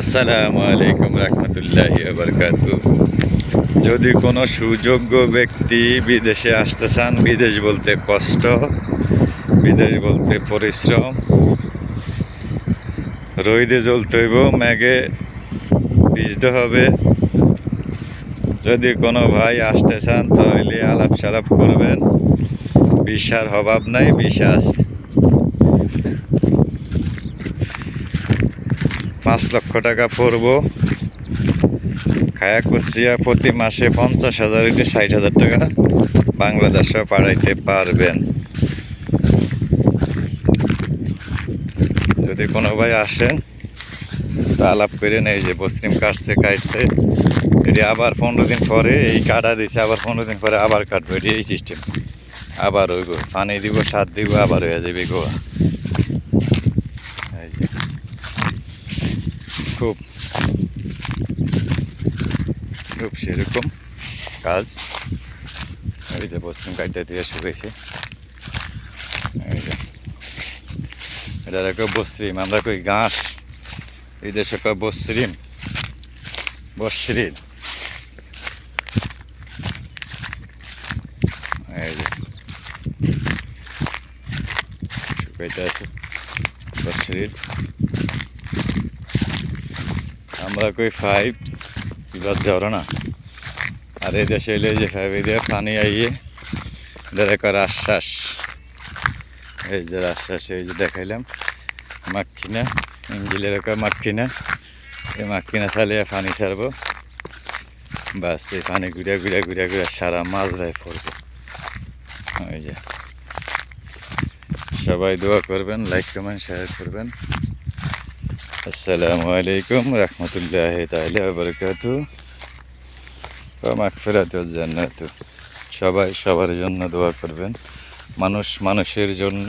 আসসালামু আলাইকুম রহমতুল্লাহ বরকাত যদি কোনো সুযোগ্য ব্যক্তি বিদেশে আসতে চান, বিদেশ বলতে কষ্ট, বিদেশ বলতে পরিশ্রম রইদে জ্বলতে হইব ম্যাগে ভিজতে হবে। যদি কোনো ভাই আসতে চান, তাহলে আলাপ সালাপ করবেন। বিষার অভাব নাই বিষা আছে পাঁচ লক্ষ টাকা পড়ব। খায়া কুচিয়া প্রতি মাসে পঞ্চাশ হাজার হইতে ষাট হাজার টাকা বাংলাদেশে পাঠাইতে পারবেন। যদি কোনো ভাই আসেন, তো আলাপ করে নেই যে বস্ত্রিম কাটছে কাটছে, এটি আবার পনেরো দিন পরে, এই কাটা দিছে, আবার পনেরো দিন পরে আবার কাটবে, এটি এই সিস্টেম আবার ওই পানি দিব, সার দিব, আবার হয়ে যাবে গোয়া এই যে খুব খুব সেরকম কাজ। এই যে পশ্চিম কাজটা দিয়ে শুকেছে এই এটা একটা বসরিম, আমরা কই ঘাস। এই দেশে কয় বসরিম? বসরিম। এই যে। শুকাইতে আছে বসরিম। আমরা কই ফাইভ এবার জ্বর না। আর এই দেশে এলে যে ফাইভ এই দিয়ে পানি আইয়ে এদের একটা আশ্বাস। এই যে আশ্বাস, এই যে দেখাইলাম। মাক্ষিনা ইঞ্জিলের একটা মাক্ষিনা এই মাক্ষিনা চালিয়ে পানি ছাড়বো। বাস, এই পানি ঘুরে ঘুরে ঘুরে ঘুরে সারা মাছ ধরে পড়ব। ওই যে। সবাই দোয়া করবেন লাইক কমেন্ট শেয়ার করবেন। আসসালামু আলাইকুম রহমতুল্লাহ তাহলে জান্নাত সবাই সবার জন্য দোয়া করবেন। মানুষ মানুষের জন্য